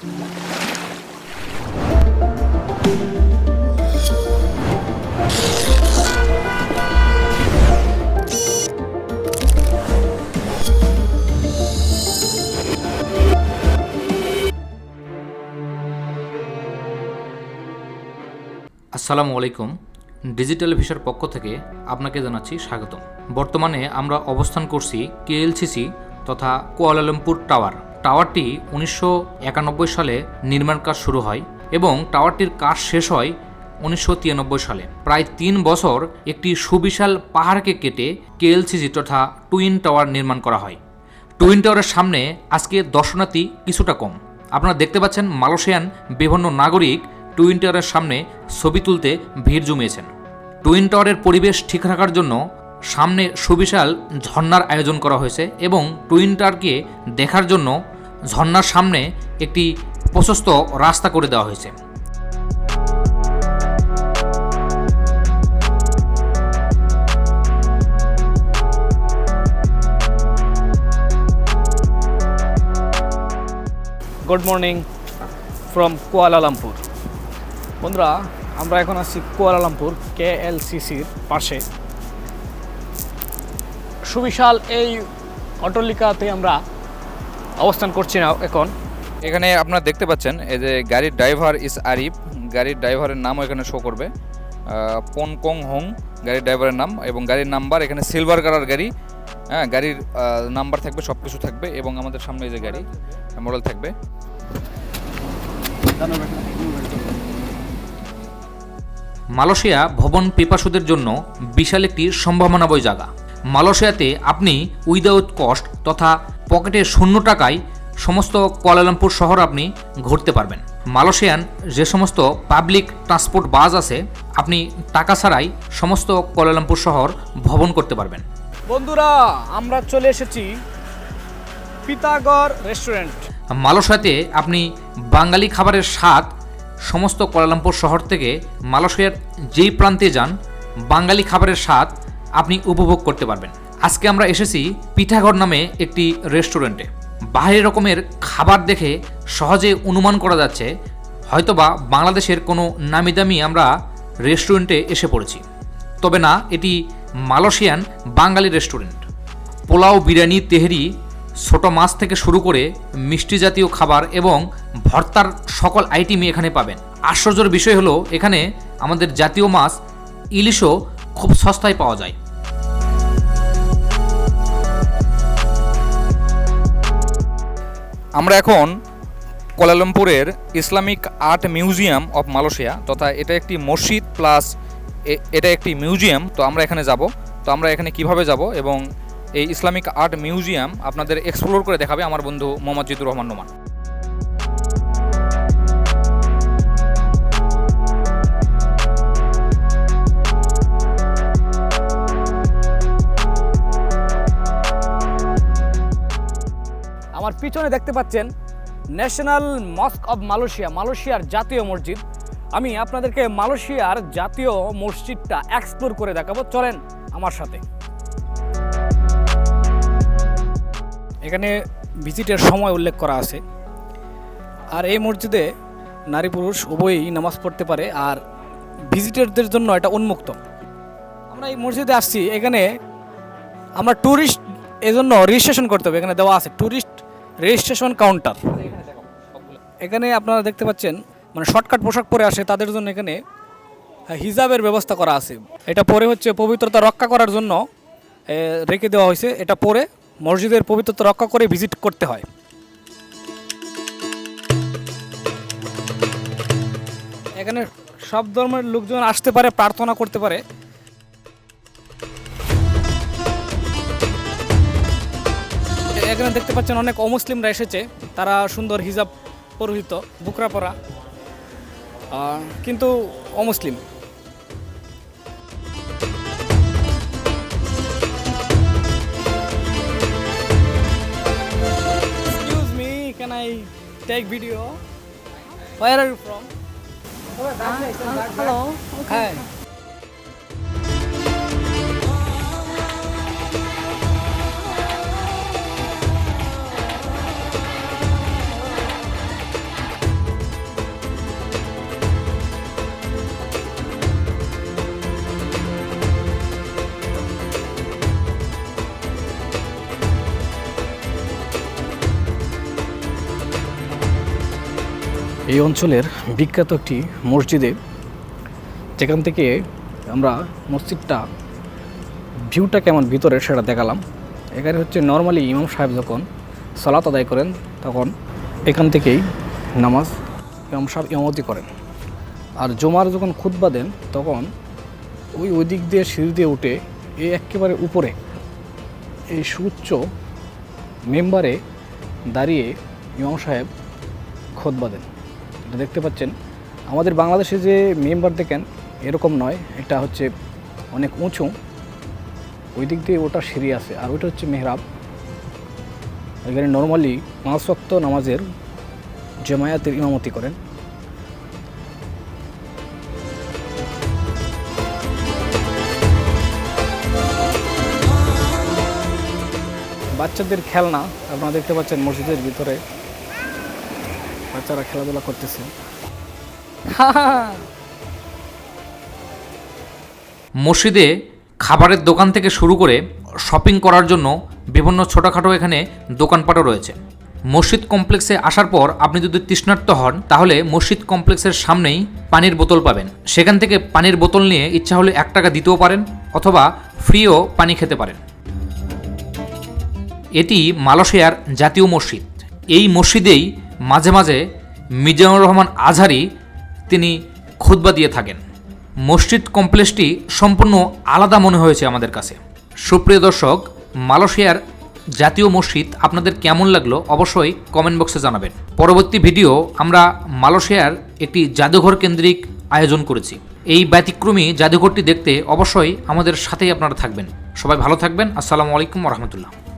আসসালামু আলাইকুম। ডিজিটাল ভিসার পক্ষ থেকে আপনাকে জানাচ্ছি স্বাগতম। বর্তমানে আমরা অবস্থান করছি কেএলসিসি তথা কুয়ালালামপুর টাওয়ার। টাওয়ারটি উনিশশো একানব্বই সালে নির্মাণ কাজ শুরু হয় এবং টাওয়ারটির কাজ শেষ হয় উনিশশো তিরানব্বই সালে। প্রায় তিন বছর একটি সুবিশাল পাহাড়কে কেটে কেএলসিসি তথা টুইন টাওয়ার নির্মাণ করা হয়। টুইন টাওয়ারের সামনে আজকে দর্শনার্থী কিছুটা কম। আপনারা দেখতে পাচ্ছেন মালয়েশিয়ান বিভিন্ন নাগরিক টুইন টাওয়ারের সামনে ছবি তুলতে ভিড় জমিয়েছেন। টুইন টাওয়ারের পরিবেশ ঠিক রাখার জন্য সামনে সুবিশাল ঝর্ণার আয়োজন করা হয়েছে এবং টুইন টাওয়ারকে দেখার জন্য ঝর্ণার সামনে একটি প্রশস্ত রাস্তা করে দেওয়া হয়েছে। গুড মর্নিং ফ্রম কুয়ালালামপুর বন্ধুরা, আমরা এখন আছি কুয়ালালামপুর কে এল সিসির পাশে। সুবিশাল এই অট্টালিকাতে আমরা অবস্থান করছি না এখন। এখানে আপনারা দেখতে পাচ্ছেন এই যে গাড়ির ড্রাইভার ইস আরিফ। গাড়ির ড্রাইভারের নামও এখানে শো করবে। পন কং হং গাড়ির ড্রাইভারের নাম এবং গাড়ির নাম্বার এখানে সিলভার কালার গাড়ি। হ্যাঁ গাড়ির নাম্বার থাকবে সব কিছু থাকবে এবং আমাদের সামনে এই যে গাড়ি মডেল থাকবে। মালয়েশিয়া ভবন পিপাসুদের জন্য বিশাল একটি সম্ভাবনাময় জায়গা। মালয়েশিয়াতে আপনি উইদাউট কস্ট তথা পকেটে শূন্য টাকায় সমস্ত কুয়ালালামপুর শহর আপনি ঘুরতে পারবেন। মালয়েশিয়ান যে সমস্ত পাবলিক ট্রান্সপোর্ট বাস আছে আপনি টাকা ছাড়াই সমস্ত কুয়ালালামপুর শহর ভ্রমণ করতে পারবেন। বন্ধুরা আমরা চলে এসেছি পিতাগড় রেস্টুরেন্ট। মালয়েশিয়াতে আপনি বাঙালি খাবারের স্বাদ সমস্ত কুয়ালালামপুর শহর থেকে মালয়েশিয়ার যেই প্রান্তে যান বাঙালি খাবারের স্বাদ আপনি উপভোগ করতে পারবেন। আজকে আমরা এসেছি পিঠাঘর নামে একটি রেস্টুরেন্টে। বাইরের রকমের খাবার দেখে সহজে অনুমান করা যাচ্ছে, হয়তোবা বাংলাদেশের কোনো নামি দামি আমরা রেস্টুরেন্টে এসে পড়েছি। তবে না, এটি মালয়েশিয়ান বাঙালি রেস্টুরেন্ট। পোলাও, বিরিয়ানি, তেহরি, ছোট মাছ থেকে শুরু করে মিষ্টি জাতীয় খাবার এবং ভর্তার সকল আইটেমই এখানে পাবেন। আশ্চর্যের বিষয় হলো, এখানে আমাদের জাতীয় মাছ ইলিশও খুব সস্তায় পাওয়া যায়। আমরা এখন কোলালামপুরের Islamic art museum of Malaysia তথা এটা একটি মসজিদ প্লাস এটা একটি মিউজিয়াম, তো আমরা এখানে যাব। তো আমরা এখানে কীভাবে যাব এবং এই ইসলামিক আর্ট মিউজিয়াম আপনাদের এক্সপ্লোর করে দেখাবে আমার বন্ধু মোহাম্মদ জিদুর রহমান নোমান। আমার পিছনে দেখতে পাচ্ছেন ন্যাশনাল মস্ক অব মালয়েশিয়া, মালয়েশিয়ার জাতীয় মসজিদ। আমি আপনাদেরকে মালয়েশিয়ার জাতীয় মসজিদটা এক্সপ্লোর করে দেখাবো। চলেন আমার সাথে। এখানে ভিজিটের সময় উল্লেখ করা আছে। আর এই মসজিদে নারী পুরুষ উভয়ই নামাজ পড়তে পারে, আর ভিজিটারদের জন্য এটা উন্মুক্ত। আমরা এই মসজিদে আসছি, এখানে আমরা ট্যুরিস্ট এজন্য রেজিস্ট্রেশন করতে হবে। এখানে দেওয়া আছে ট্যুরিস্ট রেজিস্ট্রেশন কাউন্টার। এখানে আপনারা দেখতে পাচ্ছেন মানে শর্টকাট পোশাক পরে আসে, তাদের জন্য এখানে হিজাবের ব্যবস্থা করা আছে। এটা পরে হচ্ছে পবিত্রতা রক্ষা করার জন্য রেখে দেওয়া হয়েছে। এটা পরে মসজিদের পবিত্রতা রক্ষা করে ভিজিট করতে হয়। এখানে সব ধর্মের লোকজন আসতে পারে, প্রার্থনা করতে পারে। এখানে দেখতে পাচ্ছেন অনেক অমুসলিমরা এসেছে। তারা সুন্দর হিজাব পরিহিত বুকরা পরা কিন্তু অমুসলিম। Are you from Hello. হ্যাঁ এই অঞ্চলের বিখ্যাত একটি মসজিদে যেখান থেকে আমরা মসজিদটা ভিউটা কেমন ভিতরে সেটা দেখালাম। এখানে হচ্ছে নর্মালি ইমাম সাহেব যখন সালাত আদায় করেন, তখন এখান থেকেই নামাজ ইমাম সাহেব ইমামতি করেন। আর জমার যখন খুতবা দেন, তখন ওই ওই দিক দিয়ে সিঁড়ি দিয়ে উঠে এই একেবারে উপরে এই সুউচ্চ মেম্বারে দাঁড়িয়ে ইমাম সাহেব খোদবা দেন। দেখতে পাচ্ছেন, আমাদের বাংলাদেশে যে মেম্বার দেখেন, এরকম নয়। এটা হচ্ছে অনেক উঁচু। ওই দিক দিয়ে ওটা সিঁড়ি আছে, আর ওইটা হচ্ছে মেহরাব। এখানে নর্মালি পাঁচ ওয়াক্ত নামাজের জামায়াতের ইমামতি করেন। বাচ্চাদের খেলনা, আপনারা দেখতে পাচ্ছেন মসজিদের ভিতরে। বাচ্চারা খেলাধুলা করতেছে। মসজিদে খাবারের দোকান থেকে শুরু করে শপিং করার জন্য বিভিন্ন ছোটোখাটো এখানে দোকানপাটও রয়েছে। মসজিদ কমপ্লেক্সে আসার পর আপনি যদি তৃষ্ণার্ত হন, তাহলে মসজিদ কমপ্লেক্সের সামনেই পানির বোতল পাবেন। সেখান থেকে পানির বোতল নিয়ে ইচ্ছা হলে এক টাকা দিতেও পারেন অথবা ফ্রিও পানি খেতে পারেন। এটি মালয়েশিয়ার জাতীয় মসজিদ। এই মসজিদেই মাঝে মাঝে মিজানুর রহমান আজহারি তিনি খুতবা দিয়ে থাকেন। মসজিদ কমপ্লেক্সটি সম্পূর্ণ আলাদা মনে হয়েছে আমাদের কাছে। সুপ্রিয় দর্শক, মালয়েশিয়ার জাতীয় মসজিদ আপনাদের কেমন লাগল অবশ্যই কমেন্ট বক্সে জানাবেন। পরবর্তী ভিডিও আমরা মালয়েশিয়ার একটি জাদুঘর কেন্দ্রিক আয়োজন করেছি। এই ব্যতিক্রমী জাদুঘরটি দেখতে অবশ্যই আমাদের সাথেই আপনারা থাকবেন। সবাই ভালো থাকবেন। আসসালামু আলাইকুম রহমতুল্লাহ।